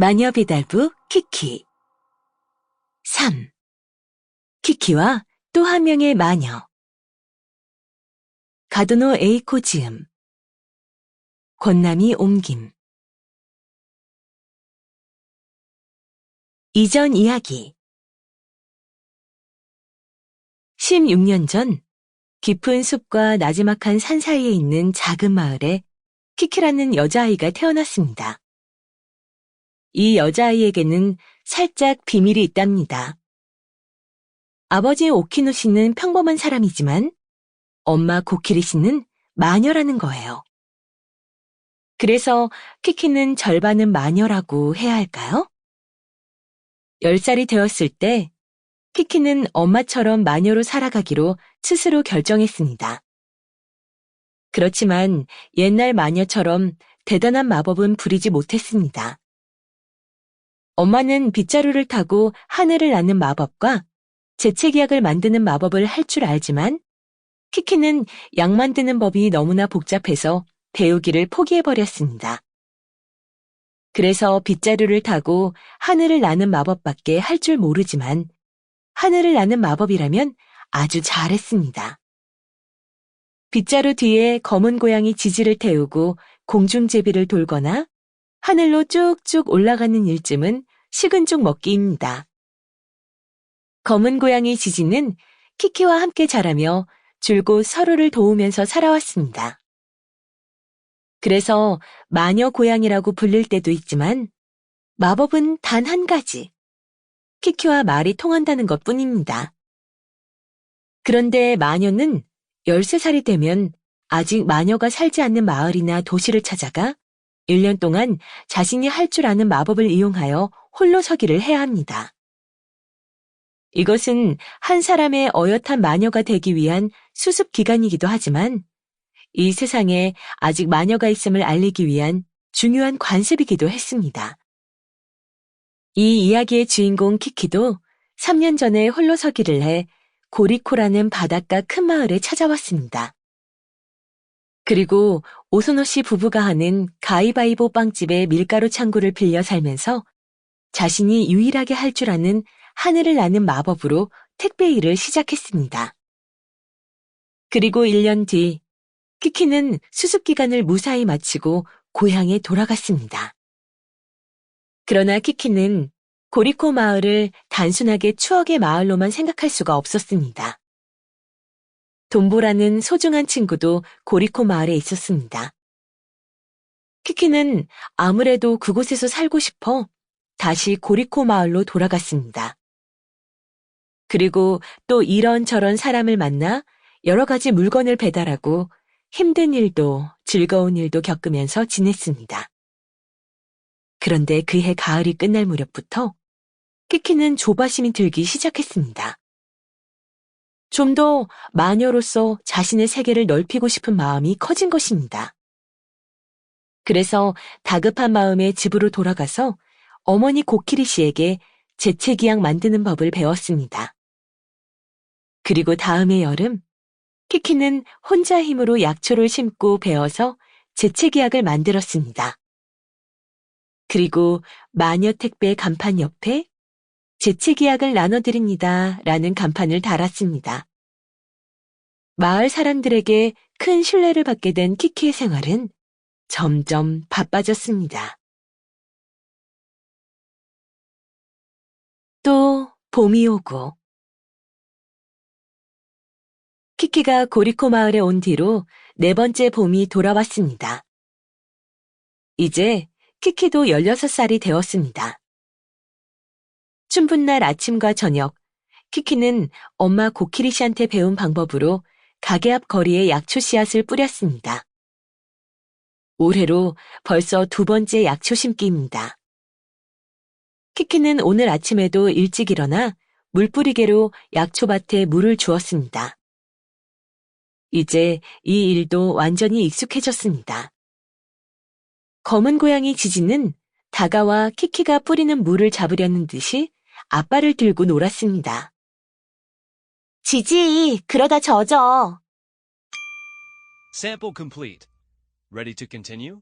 마녀 배달부 키키. 3. 키키와 또 한 명의 마녀. 가도노 에이코 지음. 권남이 옮김. 이전 이야기. 16년 전 깊은 숲과 나지막한 산 사이에 있는 작은 마을에 키키라는 여자아이가 태어났습니다. 이 여자아이에게는 살짝 비밀이 있답니다. 아버지 오키노 씨는 평범한 사람이지만 엄마 고키리 씨는 마녀라는 거예요. 그래서 키키는 절반은 마녀라고 해야 할까요? 10살이 되었을 때 키키는 엄마처럼 마녀로 살아가기로 스스로 결정했습니다. 그렇지만 옛날 마녀처럼 대단한 마법은 부리지 못했습니다. 엄마는 빗자루를 타고 하늘을 나는 마법과 재채기약을 만드는 마법을 할 줄 알지만 키키는 약 만드는 법이 너무나 복잡해서 배우기를 포기해버렸습니다. 그래서 빗자루를 타고 하늘을 나는 마법밖에 할 줄 모르지만 하늘을 나는 마법이라면 아주 잘했습니다. 빗자루 뒤에 검은 고양이 지지를 태우고 공중제비를 돌거나 하늘로 쭉쭉 올라가는 일쯤은 식은 죽 먹기입니다. 검은 고양이 지지는 키키와 함께 자라며 줄곧 서로를 도우면서 살아왔습니다. 그래서 마녀 고양이라고 불릴 때도 있지만 마법은 단 한 가지. 키키와 말이 통한다는 것 뿐입니다. 그런데 마녀는 13살이 되면 아직 마녀가 살지 않는 마을이나 도시를 찾아가 1년 동안 자신이 할 줄 아는 마법을 이용하여 홀로 서기를 해야 합니다. 이것은 한 사람의 어엿한 마녀가 되기 위한 수습 기간이기도 하지만 이 세상에 아직 마녀가 있음을 알리기 위한 중요한 관습이기도 했습니다. 이 이야기의 주인공 키키도 3년 전에 홀로 서기를 해 고리코라는 바닷가 큰 마을에 찾아왔습니다. 그리고 오소노 씨 부부가 하는 가위바위보 빵집의 밀가루 창고를 빌려 살면서 자신이 유일하게 할 줄 아는 하늘을 나는 마법으로 택배 일을 시작했습니다. 그리고 1년 뒤 키키는 수습 기간을 무사히 마치고 고향에 돌아갔습니다. 그러나 키키는 고리코 마을을 단순하게 추억의 마을로만 생각할 수가 없었습니다. 돈보라는 소중한 친구도 고리코 마을에 있었습니다. 키키는 아무래도 그곳에서 살고 싶어 다시 고리코 마을로 돌아갔습니다. 그리고 또 이런저런 사람을 만나 여러 가지 물건을 배달하고 힘든 일도 즐거운 일도 겪으면서 지냈습니다. 그런데 그해 가을이 끝날 무렵부터 키키는 조바심이 들기 시작했습니다. 좀 더 마녀로서 자신의 세계를 넓히고 싶은 마음이 커진 것입니다. 그래서 다급한 마음에 집으로 돌아가서 어머니 고키리 씨에게 재채기약 만드는 법을 배웠습니다. 그리고 다음해 여름, 키키는 혼자 힘으로 약초를 심고 베어서 재채기약을 만들었습니다. 그리고 마녀 택배 간판 옆에 재채기약을 나눠드립니다. 라는 간판을 달았습니다. 마을 사람들에게 큰 신뢰를 받게 된 키키의 생활은 점점 바빠졌습니다. 봄이 오고 키키가 고리코 마을에 온 뒤로 네 번째 봄이 돌아왔습니다. 이제 키키도 16살이 되었습니다. 춘분 날 아침과 저녁, 키키는 엄마 고키리 씨한테 배운 방법으로 가게 앞 거리에 약초 씨앗을 뿌렸습니다. 올해로 벌써 두 번째 약초 심기입니다. 키키는 오늘 아침에도 일찍 일어나 물뿌리개로 약초밭에 물을 주었습니다. 이제 이 일도 완전히 익숙해졌습니다. 검은 고양이 지지는 다가와 키키가 뿌리는 물을 잡으려는 듯이 아빠를 들고 놀았습니다. 지지, 그러다 젖어. Sample complete. Ready to continue?